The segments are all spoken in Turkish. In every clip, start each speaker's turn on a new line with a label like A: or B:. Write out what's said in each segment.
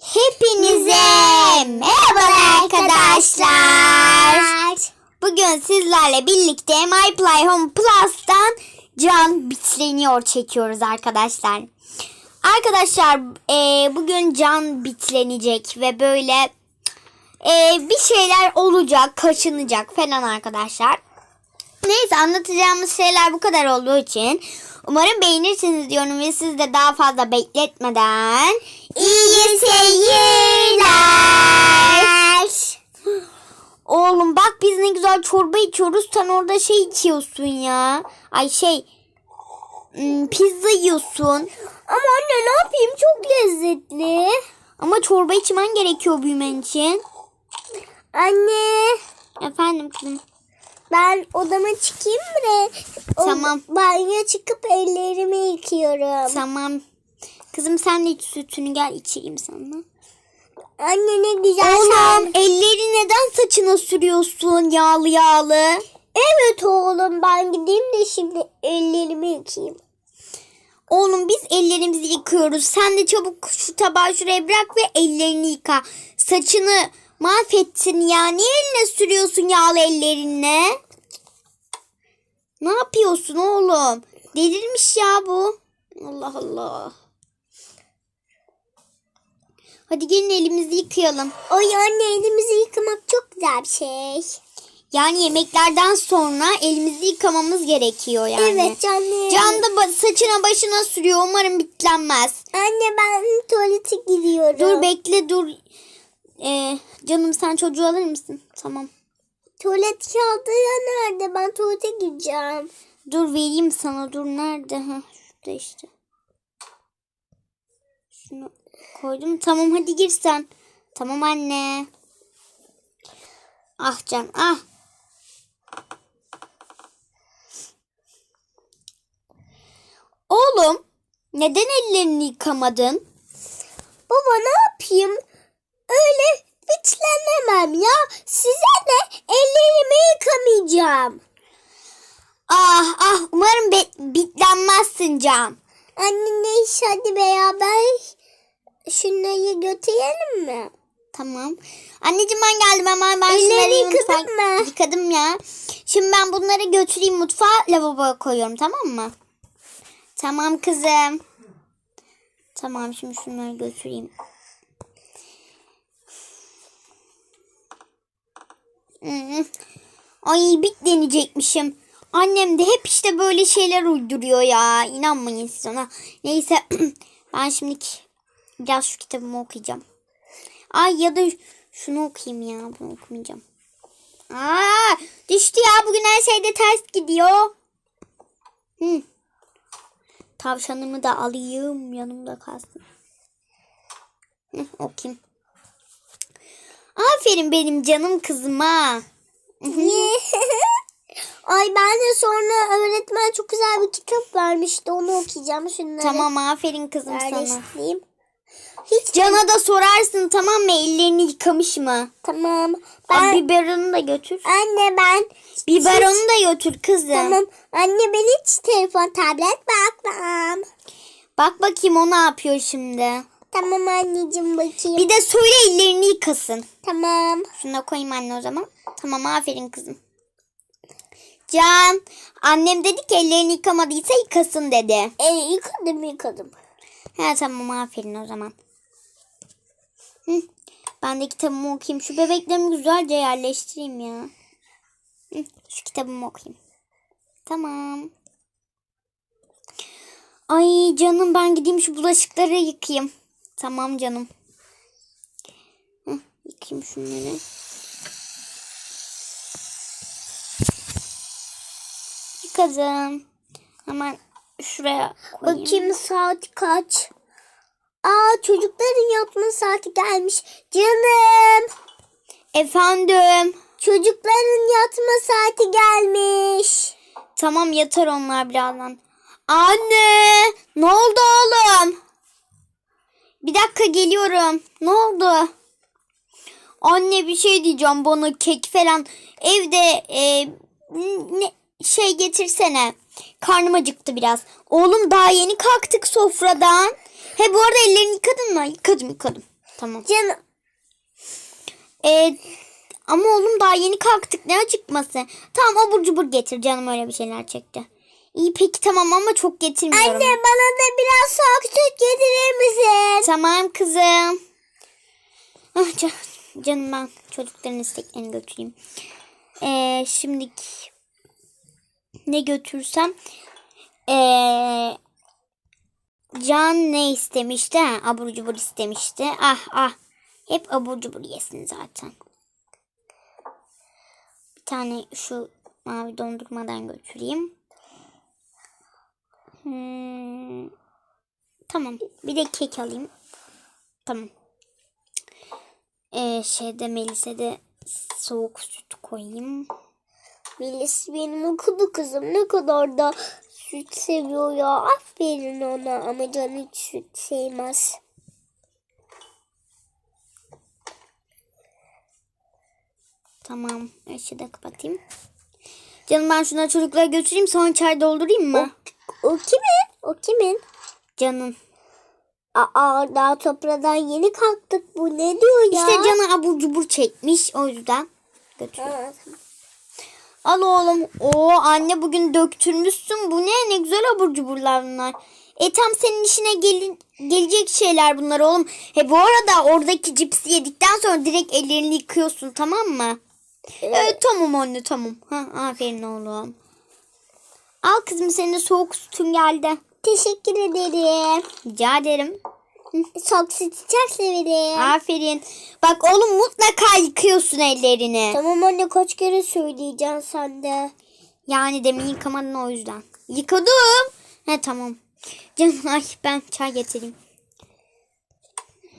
A: Hepinize merhaba arkadaşlar. Bugün sizlerle birlikte My Play Home Plus'tan Can bitleniyor çekiyoruz arkadaşlar. Arkadaşlar e, bugün Can bitlenecek ve böyle e, bir şeyler olacak, kaşınacak falan arkadaşlar. Neyse anlatacağımız şeyler bu kadar olduğu için umarım beğenirsiniz diyorum ve siz de daha fazla bekletmeden iyi seyirler. Oğlum bak biz ne güzel çorba içiyoruz sen orada şey içiyorsun ya. Ay şey hmm, pizza yiyorsun.
B: Ama anne ne yapayım çok lezzetli.
A: Ama çorba içmen gerekiyor büyümen için.
B: Anne
A: Efendim kızım.
B: Ben odama çıkayım mı?
A: Tamam.
B: Banyoya çıkıp ellerimi yıkıyorum.
A: Tamam. Kızım sen de iç sütünü gel içeyim sana.
B: Anne ne güzel
A: Oğlum
B: sen.
A: elleri neden saçına sürüyorsun yağlı yağlı?
B: Evet oğlum ben gideyim de şimdi ellerimi yıkayayım.
A: Oğlum biz ellerimizi yıkıyoruz. Sen de çabuk şu tabağı şuraya bırak ve ellerini yıka. Saçını mahvettin ya. Niye eline sürüyorsun yağlı ellerinle? Ne yapıyorsun oğlum? Delirmiş ya bu. Allah Allah. Hadi gelin elimizi yıkayalım.
B: Oy anne elimizi yıkamak çok güzel bir şey.
A: Yani yemeklerden sonra elimizi yıkamamız gerekiyor yani.
B: Evet canım.
A: Can da ba- saçına başına sürüyor. Umarım bitlenmez.
B: Anne ben tuvalete gidiyorum.
A: Dur bekle dur. Ee, canım sen çocuğu alır mısın? Tamam.
B: Tuvalet kağıdı ya nerede? Ben tuvalete gideceğim.
A: Dur vereyim sana. Dur nerede? Ha, şurada işte. Şunu koydum. Tamam hadi gir sen. Tamam anne. Ah can ah. Oğlum neden ellerini yıkamadın?
B: Baba ne yapayım? Öyle bitlenemem ya. Size ne? Ellerimi yıkamayacağım.
A: Ah ah umarım be- bitlenmezsin Can.
B: Anne ne iş hadi beraber şunları götürelim mi?
A: Tamam. Anneciğim ben geldim hemen ben
B: Ellerini
A: şunları
B: yıkadın
A: mutfağa-
B: mı?
A: Yıkadım ya. Şimdi ben bunları götüreyim mutfağa lavaboya koyuyorum tamam mı? Tamam kızım. Tamam şimdi şunları götüreyim. Ay bit deneyecekmişim. Annem de hep işte böyle şeyler uyduruyor ya. İnanmayın siz ona. Neyse ben şimdi biraz şu kitabımı okuyacağım. Ay ya da şunu okuyayım ya. Bunu okumayacağım. Aa, düştü ya. Bugün her şeyde ters gidiyor. Hı. Tavşanımı da alayım. Yanımda kalsın. Hı, okuyayım. Aferin benim canım kızıma.
B: Ay ben de sonra öğretmen çok güzel bir kitap vermişti. Onu okuyacağım şunları.
A: Tamam aferin kızım sana.
B: Yerleştireyim. Hiç
A: Cana da sorarsın tamam mı? Ellerini yıkamış mı?
B: tamam.
A: Ben...
B: Ben
A: biberonu da götür.
B: anne ben
A: Biberonu da götür kızım.
B: tamam. Anne ben hiç telefon tablet bakmam.
A: Bak bakayım o ne yapıyor şimdi.
B: Tamam anneciğim bakayım.
A: Bir de söyle ellerini yıkasın.
B: Tamam.
A: Şunu da koyayım anne o zaman. Tamam aferin kızım. Can annem dedi ki ellerini yıkamadıysa yıkasın dedi.
B: E, yıkadım yıkadım.
A: He tamam aferin o zaman. Hı, ben de kitabımı okuyayım. Şu bebeklerimi güzelce yerleştireyim ya. Hı, şu kitabımı okuyayım. Tamam. Ay canım ben gideyim şu bulaşıkları yıkayayım. Tamam canım. Hı, yıkayayım şunları. Yıkadım. Hemen şuraya koyayım.
B: Bakayım saat kaç? Aa çocukların yatma saati gelmiş. Canım.
A: Efendim.
B: Çocukların yatma saati gelmiş.
A: Tamam yatar onlar birazdan. Anne ne oldu oğlum? Bir dakika geliyorum. Ne oldu? Anne bir şey diyeceğim bana kek falan evde e, ne, şey getirsene. Karnım acıktı biraz. Oğlum daha yeni kalktık sofradan. He bu arada ellerini yıkadın mı? Yıkadım yıkadım. Tamam.
B: Canım.
A: Ee, ama oğlum daha yeni kalktık ne acıkması. Tamam abur cubur getir canım öyle bir şeyler çekti. İyi peki tamam ama çok getirmiyorum.
B: Anne bana da biraz soğuk süt getirir misin?
A: Tamam kızım. Ah, ca- canım ben çocukların isteklerini götüreyim. Ee, şimdi ne götürsem ee, Can ne istemişti? Ha, abur cubur istemişti. Ah ah. Hep abur cubur yesin zaten. Bir tane şu mavi dondurmadan götüreyim. Hmm, Tamam. Bir de kek alayım. Tamam. Ee, şeyde Melis'e de soğuk süt koyayım.
B: Melis benim okudu kızım ne kadar da süt seviyor ya. Aferin ona ama canı hiç süt sevmez.
A: Tamam. Işığı da kapatayım. Canım ben şunları çocuklara götüreyim sonra çay doldurayım mı?
B: O kimin? O kimin?
A: Canım.
B: Aa daha topradan yeni kalktık. Bu ne diyor ya?
A: İşte canı abur cubur çekmiş o yüzden. Götür.
B: Ha,
A: Al oğlum. Oo anne bugün döktürmüşsün. Bu ne? Ne güzel abur cuburlar bunlar. E tam senin işine gelin, gelecek şeyler bunlar oğlum. He bu arada oradaki cipsi yedikten sonra direkt ellerini yıkıyorsun tamam mı? Evet tamam anne tamam. Ha, aferin oğlum. Al kızım senin de soğuk sütün geldi.
B: Teşekkür ederim.
A: Rica ederim.
B: Soğuk sütü çok severim.
A: Aferin. Bak oğlum mutlaka yıkıyorsun ellerini.
B: Tamam anne kaç kere söyleyeceksin sen de.
A: Yani demin yıkamadın o yüzden. Yıkadım. He tamam. Canım ay ben çay getireyim.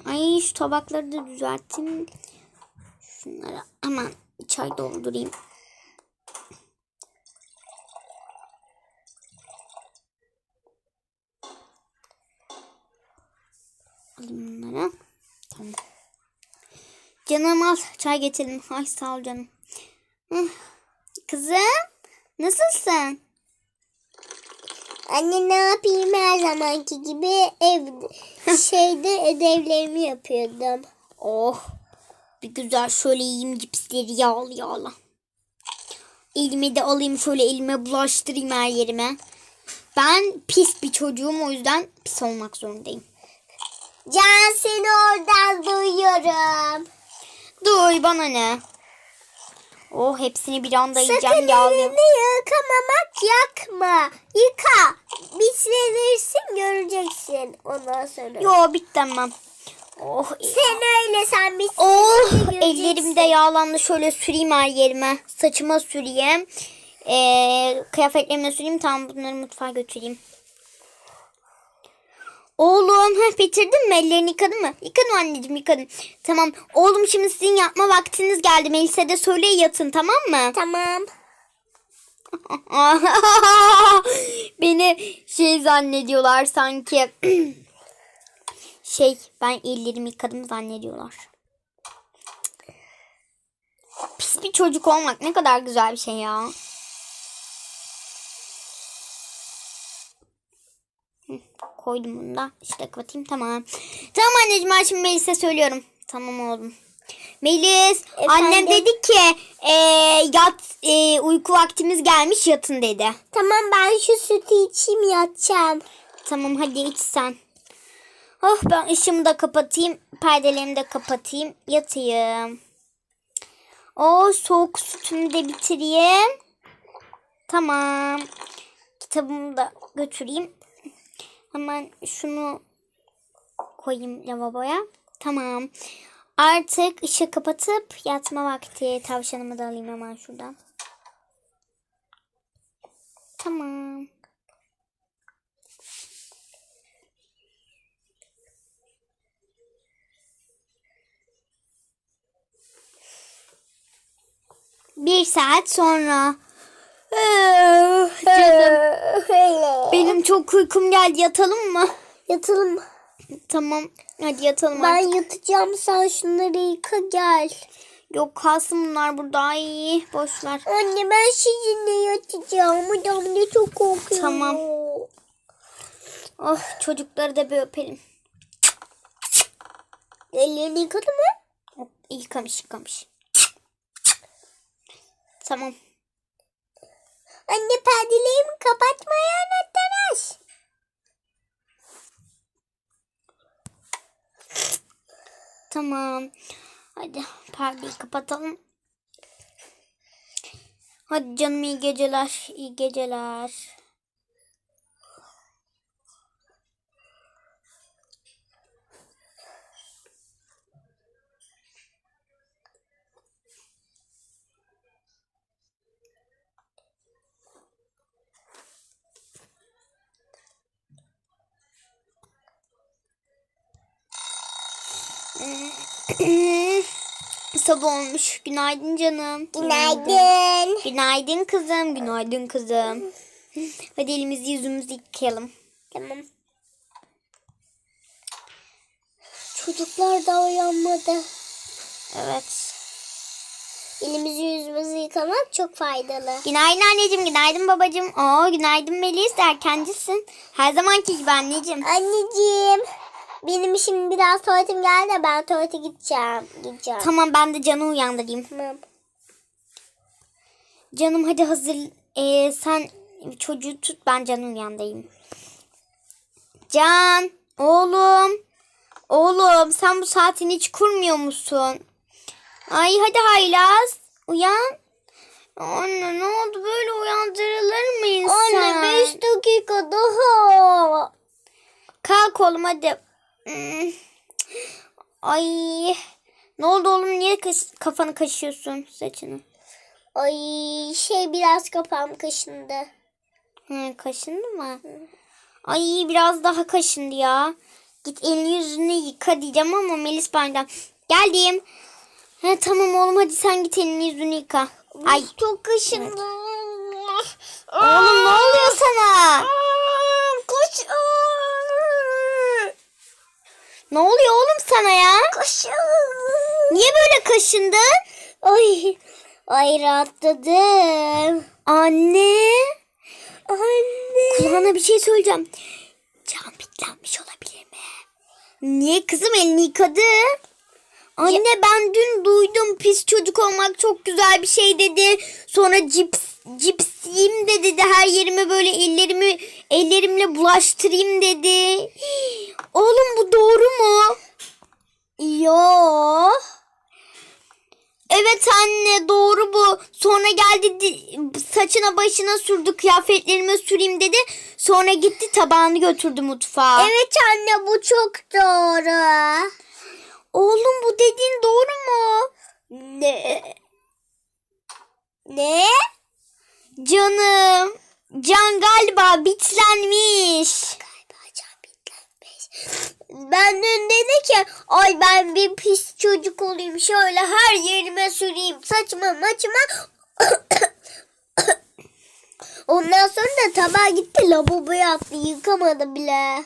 A: Ay şu tabakları da düzelteyim. Şunlara hemen çay doldurayım. Alayım bunları. Tamam. Canım al çay getirdim. Ay sağ ol canım. Kızım nasılsın?
B: Anne ne yapayım her zamanki gibi ev şeyde ödevlerimi yapıyordum.
A: Oh bir güzel şöyle yiyeyim cipsleri yağlı yağlı. Elime de alayım şöyle elime bulaştırayım her yerime. Ben pis bir çocuğum o yüzden pis olmak zorundayım.
B: Can seni oradan duyuyorum.
A: Duy bana ne? Oh hepsini bir anda
B: Sakın
A: yiyeceğim yağlı.
B: elini yıkamamak yakma. Yıka. Bitlenirsin göreceksin ondan sonra.
A: Yo bitmem. Oh,
B: Sen öyle sen bitsin.
A: oh ellerim de yağlandı. Şöyle süreyim her yerime. Saçıma süreyim. Ee, kıyafetlerime süreyim. Tamam bunları mutfağa götüreyim. Oğlum heh, bitirdin mi? Ellerini yıkadın mı? Yıkadım anneciğim yıkadım. Tamam. Oğlum şimdi sizin yapma vaktiniz geldi. Melis'e de söyle yatın tamam mı?
B: Tamam.
A: Beni şey zannediyorlar sanki. şey ben ellerimi yıkadım zannediyorlar. Pis bir çocuk olmak ne kadar güzel bir şey ya. Koydum bunu da. İşte kapatayım tamam. Tamam anneciğim ben şimdi Melis'e söylüyorum. Tamam oğlum. Melis annem dedi ki e, yat e, uyku vaktimiz gelmiş yatın dedi.
B: Tamam ben şu sütü içeyim yatacağım.
A: Tamam hadi iç sen. Oh ben ışığımı da kapatayım. Perdelerimi de kapatayım. Yatayım. O soğuk sütümü de bitireyim. Tamam. Kitabımı da götüreyim. Hemen şunu koyayım lavaboya. Tamam. Artık ışığı kapatıp yatma vakti. Tavşanımı da alayım hemen şuradan. Tamam. Bir saat sonra. Canım. Benim çok uykum geldi. Yatalım mı?
B: Yatalım.
A: Tamam. Hadi yatalım
B: Ben
A: artık.
B: yatacağım sen şunları yıka gel.
A: Yok kalsın bunlar burada. Ay boş ver.
B: Anne ben sizinle yatacağım. Hocam ne çok korkuyorum.
A: Tamam. Oh çocukları da bir öpelim.
B: Ellerini yıkadı mı?
A: Yıkamış yıkamış. Tamam.
B: Anne perdelerimi kapatmayı unuttunuz.
A: Tamam. Hadi perdeyi kapatalım. Hadi canım iyi geceler. iyi geceler. Olmuş. Günaydın canım.
B: Günaydın.
A: Günaydın kızım. Günaydın kızım. Hadi elimizi yüzümüzü yıkayalım.
B: Tamam. Çocuklar da uyanmadı.
A: Evet.
B: Elimizi yüzümüzü yıkamak çok faydalı.
A: Günaydın anneciğim, günaydın babacığım. Oo, günaydın Melis, erkencisin. Her zamanki gibi anneciğim.
B: Anneciğim. Benim şimdi biraz tuvaletim geldi de ben tuvalete gideceğim. Gideceğim.
A: Tamam ben de Can'ı uyandırayım.
B: Tamam.
A: Canım hadi hazır. Ee, sen çocuğu tut ben Can'ı uyandırayım. Can, oğlum. Oğlum sen bu saatini hiç kurmuyor musun? Ay hadi Haylaz. Uyan. Anne ne oldu böyle uyandırılır mı insan?
B: Anne 5 dakika daha.
A: Kalk oğlum hadi. Hmm. Ay. Ne oldu oğlum? Niye kaş- kafanı kaşıyorsun saçını?
B: Ay şey biraz kafam kaşındı.
A: Hı, kaşındı mı? Ay biraz daha kaşındı ya. Git elini yüzünü yıka diyeceğim ama Melis benden. Geldim. He, tamam oğlum hadi sen git elini yüzünü yıka. Ay
B: Çok kaşındı.
A: oğlum ne oluyor sana? Ne oluyor oğlum sana ya?
B: Kaşın.
A: Niye böyle kaşındın?
B: Ay. Ay rahatladım.
A: Anne.
B: Anne.
A: Kulağına bir şey söyleyeceğim. Can bitlenmiş olabilir mi? Niye kızım elini yıkadı? Anne ben dün duydum pis çocuk olmak çok güzel bir şey dedi. Sonra cips cipsiyim de dedi her yerime böyle ellerimi ellerimle bulaştırayım dedi. Hii, Oğlum bu doğru mu?
B: Yo.
A: Evet anne doğru bu. Sonra geldi di- saçına başına sürdü kıyafetlerime süreyim dedi. Sonra gitti tabağını götürdü mutfağa.
B: Evet anne bu çok doğru.
A: Oğlum bu dediğin doğru mu?
B: Ne? Ne?
A: Canım. Can galiba bitlenmiş.
B: Galiba can bitlenmiş. Ben dün dedi ki ay ben bir pis çocuk olayım şöyle her yerime süreyim saçma maçıma. Ondan sonra da tabağa gitti lavaboya attı yıkamadı bile.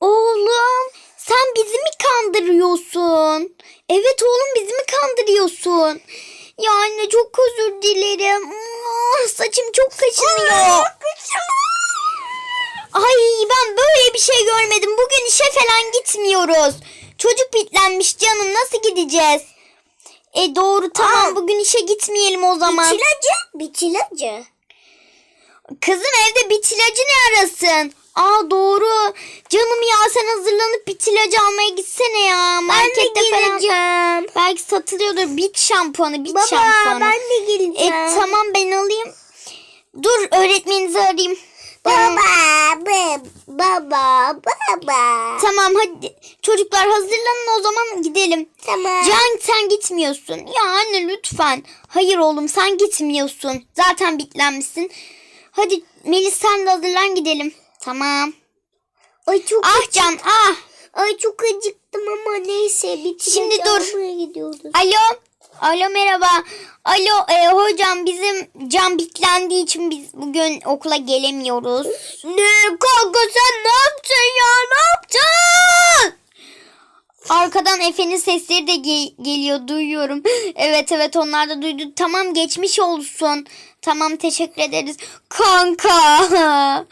A: Oğlum sen bizi mi kandırıyorsun? Evet oğlum bizi mi kandırıyorsun? Ya anne çok özür dilerim. Saçım çok kaşınıyor. Ay ben böyle bir şey görmedim. Bugün işe falan gitmiyoruz. Çocuk bitlenmiş canım nasıl gideceğiz? E doğru tamam
B: Aa.
A: bugün işe gitmeyelim o zaman.
B: Biçilacı. Biçilacı.
A: Kızım evde bit ilacı ne arasın? Aa doğru. Canım ya sen hazırlanıp bit ilacı almaya gitsene ya.
B: Ben de
A: Markette falan. Belki satılıyordur bit şampuanı, bit
B: Baba
A: şampuanı.
B: ben de geleceğim.
A: E tamam ben alayım. Dur öğretmeninizi arayayım.
B: Baba, baba, baba, baba.
A: Tamam hadi. Çocuklar hazırlanın o zaman gidelim.
B: Tamam.
A: Can sen gitmiyorsun. Ya anne lütfen. Hayır oğlum sen gitmiyorsun. Zaten bitlenmişsin. Hadi Melis sen de hazırlan gidelim. Tamam.
B: Ay çok
A: Ah Can ah.
B: Ay çok acıktım ama neyse bitireceğim.
A: Şimdi dur.
B: Gidiyoruz.
A: Alo. Alo merhaba. Alo e, hocam bizim can bitlendiği için biz bugün okula gelemiyoruz.
B: Ne kanka sen ne yaptın ya ne yaptın?
A: Arkadan Efe'nin sesleri de ge- geliyor duyuyorum. Evet evet onlar da duydu. Tamam geçmiş olsun. Tamam teşekkür ederiz. Kanka.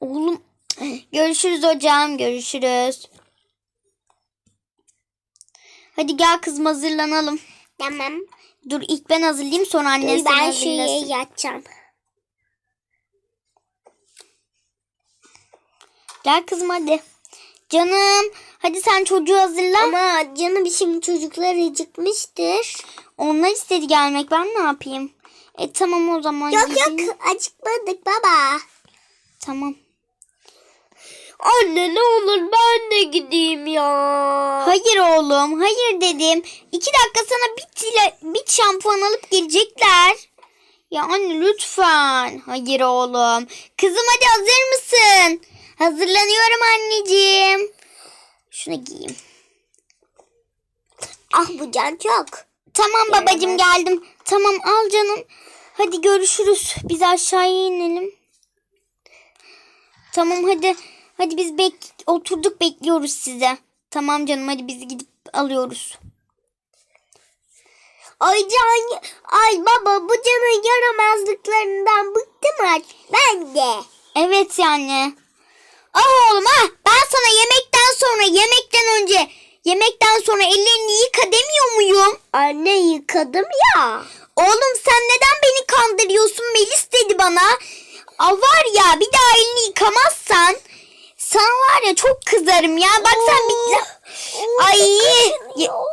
A: Oğlum görüşürüz hocam görüşürüz. Hadi gel kızım hazırlanalım.
B: Tamam.
A: Dur ilk ben hazırlayayım sonra annen
B: Dur, ben şeye
A: hazırlasın.
B: yatacağım.
A: Gel kızım hadi. Canım hadi sen çocuğu hazırla.
B: Ama canım şimdi çocuklar acıkmıştır.
A: Onlar istedi gelmek ben ne yapayım? E tamam o zaman.
B: Yok
A: gidelim.
B: yok acıkmadık baba.
A: Tamam.
B: Anne ne olur ben de gideyim ya.
A: Hayır oğlum hayır dedim. İki dakika sana bit, ile, bit şampuan alıp gelecekler. Ya anne lütfen. Hayır oğlum. Kızım hadi hazır mısın? Hazırlanıyorum anneciğim. Şunu giyeyim.
B: Ah bu can çok.
A: Tamam babacığım geldim. Tamam al canım. Hadi görüşürüz. Biz aşağıya inelim. Tamam hadi. Hadi biz bek oturduk bekliyoruz size. Tamam canım hadi biz gidip alıyoruz.
B: Ay can, ay baba bu canın yaramazlıklarından bıktım artık. Ben de.
A: Evet yani. Ah oğlum ah ben sana yemekten sonra yemekten önce yemekten sonra ellerini yıka demiyor muyum?
B: Anne yıkadım ya.
A: Oğlum sen neden beni kandırıyorsun Melis dedi bana. Aa, var ya bir daha elini yıkamazsan sana var ya çok kızarım ya. Bak sen bir... Ay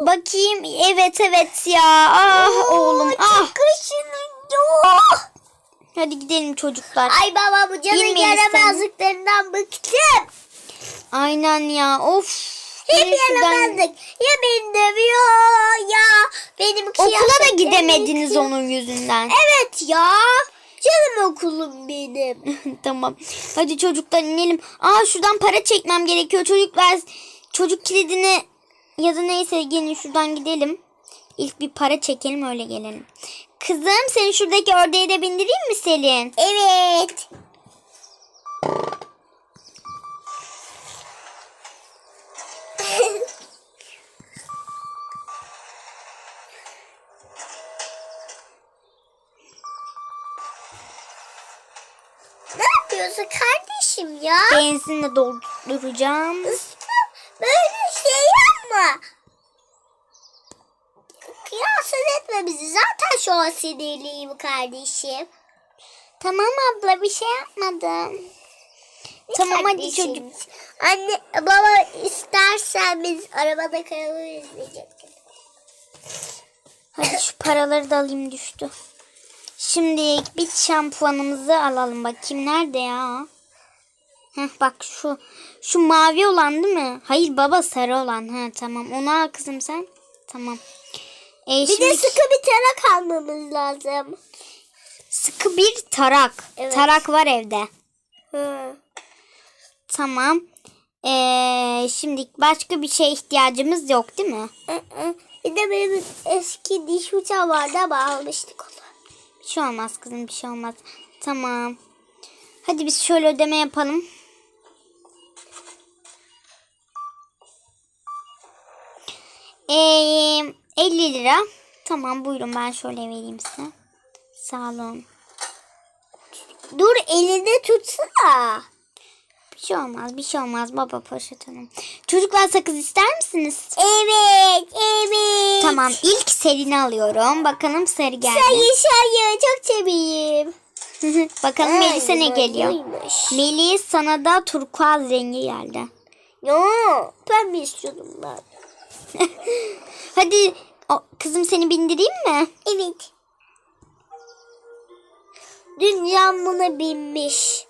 A: bakayım evet evet ya. Ah oğlum ah.
B: Kaşınıyor.
A: Hadi gidelim çocuklar.
B: Ay baba bu canın
A: Bilmeyiz
B: yaramazlıklarından bıktım.
A: Aynen ya of.
B: Hep
A: şuradan-
B: yaramazlık. Ya beni dövüyor ya benim
A: Okula da gidemediniz onun yüzünden.
B: Evet ya. Canım okulum benim.
A: tamam. Hadi çocuklar inelim. Aa şuradan para çekmem gerekiyor. Çocuklar çocuk kilidini ya da neyse gelin şuradan gidelim. İlk bir para çekelim öyle gelelim. Kızım seni şuradaki ördeğe de bindireyim mi Selin?
B: Evet. ne yapıyorsun kardeşim ya?
A: Benzinle dolduracağım.
B: Böyle şey yapma. Kıyasın etme bizi. Zaten şu an sinirliyim kardeşim.
A: Tamam abla bir şey yapmadım. Tamam hadi çocuk.
B: Anne baba istersen biz arabada karalı izleyecektik.
A: Hadi şu paraları da alayım düştü. Şimdi bir şampuanımızı alalım bakayım nerede ya? Heh bak şu şu mavi olan değil mi? Hayır baba sarı olan. Ha tamam onu al kızım sen. Tamam. Ee,
B: Bir
A: şimdi
B: de sıkı bir tarak almamız lazım.
A: sıkı bir tarak.
B: Evet.
A: Tarak var evde.
B: Hı.
A: Tamam. Ee, şimdi başka bir şeye ihtiyacımız yok değil mi?
B: Hı hı. Bir de benim eski diş fırçam vardı ama almıştık onu.
A: Bir şey olmaz kızım bir şey olmaz. Tamam. Hadi biz şöyle ödeme yapalım. Ee, 50 lira. Tamam buyurun ben şöyle vereyim size. Sağ olun.
B: Dur elinde tutsana.
A: Bir şey olmaz bir şey olmaz baba poşet hanım. Çocuklar sakız ister misiniz?
B: Evet, evet.
A: Tamam ilk Selin'i alıyorum. Bakalım sarı geldi.
B: Sayı sayı çok seveyim.
A: Bakalım Melis'e ne geliyor?
B: Buymuş.
A: Melis sana da turkuaz rengi geldi.
B: Yo, ben mi istiyordum ben?
A: Hadi o, kızım seni bindireyim mi?
B: Evet. Dünyam buna binmiş.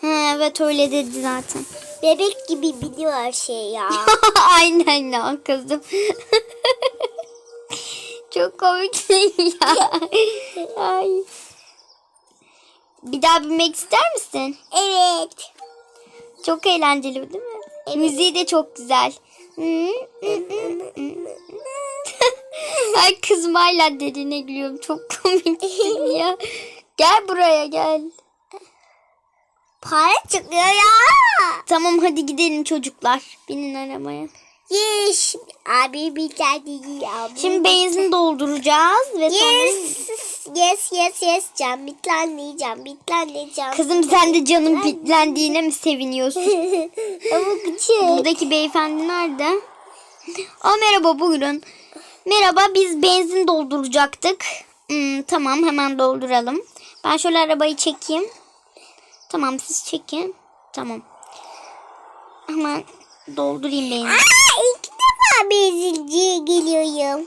A: Ha, evet öyle dedi zaten.
B: Bebek gibi biliyor her şeyi ya.
A: Aynen ya kızım. Çok komik ya. Ay. Bir daha binmek ister misin?
B: evet.
A: Çok eğlenceli değil mi? Müziği de çok güzel. Ay kızım hala dediğine gülüyorum. Çok komiksin ya. Gel buraya gel.
B: Para çıkıyor ya.
A: Tamam hadi gidelim çocuklar. Binin arabaya.
B: Yes. Abi bir tane ya.
A: Şimdi benzin dolduracağız ve sonra...
B: Yes. Yes yes yes can bitlenleyeceğim bitlenleyeceğim.
A: Kızım sen de canın bitlendiğine mi seviniyorsun?
B: Ama küçük.
A: Buradaki beyefendi nerede? Aa, merhaba buyurun. Merhaba biz benzin dolduracaktık. Hmm, tamam hemen dolduralım. Ben şöyle arabayı çekeyim. Tamam siz çekin. Tamam. Hemen doldurayım benzin.
B: Aa, ilk defa benzinciye geliyorum.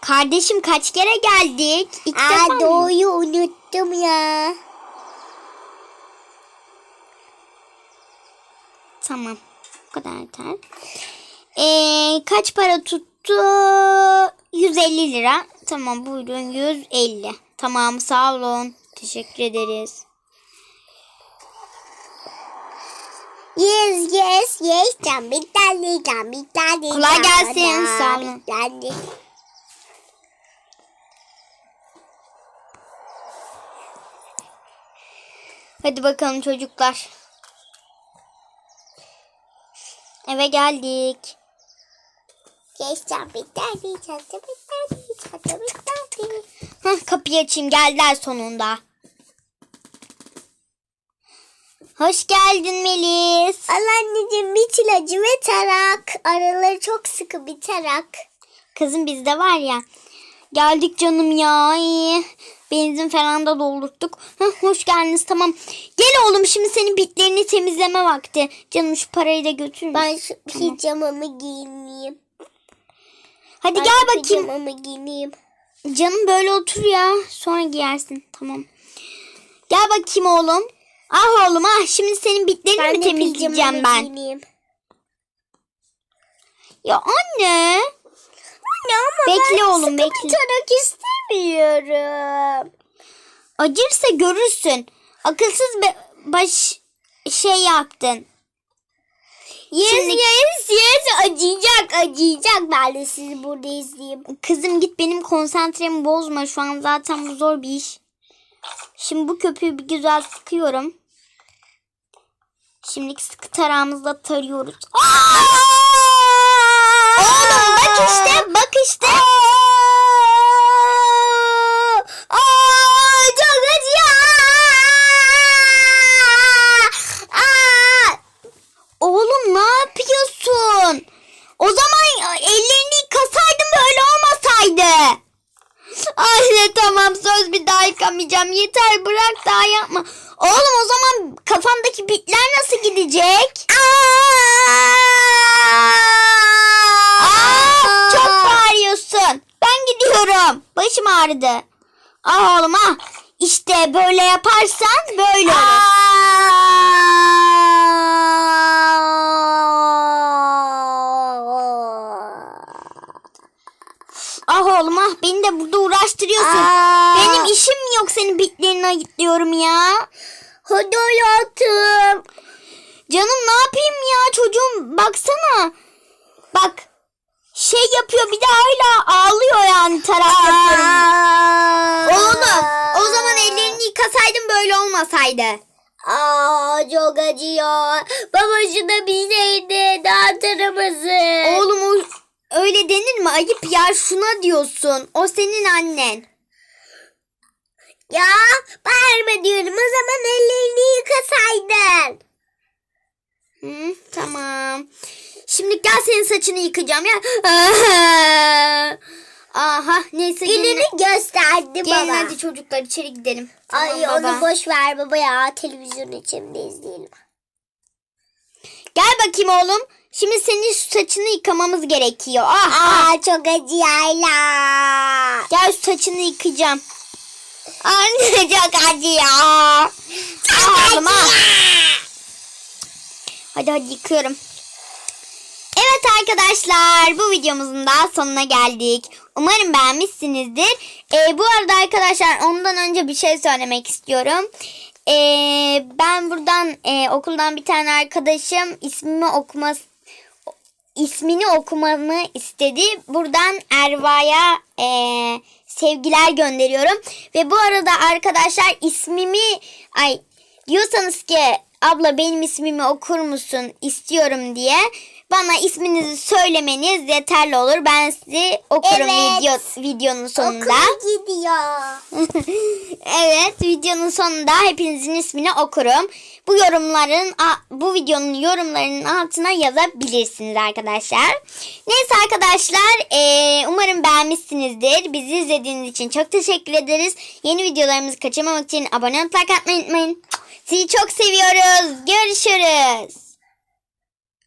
A: Kardeşim kaç kere geldik? İlk defa
B: Aa,
A: mı?
B: doğuyu unuttum ya.
A: Tamam. Bu kadar yeter. Ee, kaç para tuttu? 150 lira. Tamam buyurun 150. Tamam sağ olun. Teşekkür ederiz.
B: Yes yes yes. Bir tane.
A: Kolay gelsin,
B: bir tane.
A: Hadi bakalım çocuklar. Eve geldik.
B: Yes can bir tane.
A: Hah, kapıyı açayım geldiler sonunda. Hoş geldin Melis.
B: Al anneciğim bir çilacı ve tarak. Araları çok sıkı bir tarak.
A: Kızım bizde var ya. Geldik canım ya. Benzin falan da doldurttuk. Hah, hoş geldiniz tamam. Gel oğlum şimdi senin bitlerini temizleme vakti. Canım şu parayı da götür?
B: Ben şu pijamamı giyineyim.
A: Hadi
B: Ben
A: gel bakayım.
B: Pijamamı giyineyim.
A: Canım böyle otur ya. Sonra giyersin. Tamam. Gel bakayım oğlum. Ah oğlum ah. Şimdi senin bitlerini
B: Ben
A: mi temizleyeceğim ben?
B: giyineyim.
A: Ya anne.
B: Anne ama
A: Bekle
B: ben
A: oğlum, bekle.
B: bir tarak istemiyorum.
A: Acırsa görürsün. Akılsız be- baş şey yaptın.
B: Yes
A: Şimdi-
B: yes yes acıyacak acıyacak. Ben de sizi burada izleyeyim.
A: Kızım git benim konsantremi bozma. Şu an zaten bu zor bir iş. Şimdi bu köpüğü bir güzel sıkıyorum. Şimdilik sıkı tarağımızla tarıyoruz. Oğlum bak işte bak işte.
B: Aa, çok acıyor. Aa,
A: Oğlum ne yapıyorsun? O zaman ellerini yıkasaydın böyle olmasaydı. Anne tamam söz bir daha yıkamayacağım. Yeter bırak daha yapma. Oğlum o zaman kafandaki bitler nasıl gidecek? Aa, çok bağırıyorsun. Ben gidiyorum. Başım ağrıdı. Ah oğlum ah. İşte böyle yaparsan böyle olur. Ah oğlum ah beni de burada uğraştırıyorsun. Benim işim yok senin bitlerini ayıtlıyorum ya.
B: Hadi hayatım.
A: Canım ne yapayım ya çocuğum baksana. Bak şey yapıyor bir de hala ağlıyor yani tarak yapıyorum. Oğlum o zaman ellerini yıkasaydın böyle olmasaydı.
B: Aa çok acıyor. Baba şuna bir şeydi dağıtır mısın?
A: Oğlum o öyle denir mi? Ayıp ya şuna diyorsun. O senin annen.
B: Ya bağırma diyorum o zaman ellerini yıkasaydın.
A: Hı, tamam. Şimdi gel senin saçını yıkayacağım ya. Aha neyse gelin,
B: Gününü gösterdi
A: gelin
B: baba.
A: hadi çocuklar içeri gidelim.
B: Ay
A: Tamam baba.
B: onu boş ver baba ya televizyon içinde izleyelim.
A: Gel bakayım oğlum. Şimdi senin şu saçını yıkamamız gerekiyor. Ah, ah.
B: Aa çok acıyor la.
A: Gel şu saçını yıkayacağım. Anne çok acıyor. Ah. Hadi hadi yıkıyorum. Evet arkadaşlar bu videomuzun daha sonuna geldik. Umarım beğenmişsinizdir. Ee, bu arada arkadaşlar ondan önce bir şey söylemek istiyorum. Ee, ben buradan e, okuldan bir tane arkadaşım ismimi okuması ismini okumamı istedi. Buradan Erva'ya e, sevgiler gönderiyorum. Ve bu arada arkadaşlar ismimi ay diyorsanız ki abla benim ismimi okur musun istiyorum diye Bana isminizi söylemeniz yeterli olur. Ben sizi okurum
B: Evet.
A: video videonun sonunda.
B: Okula gidiyor.
A: evet, videonun sonunda hepinizin ismini okurum. Bu yorumların a- bu videonun yorumlarının altına yazabilirsiniz arkadaşlar. Neyse arkadaşlar, eee, umarım beğenmişsinizdir. Bizi izlediğiniz için çok teşekkür ederiz. Yeni videolarımızı kaçırmamak için abone olup like atmayı unutmayın. Sizi çok seviyoruz. Görüşürüz.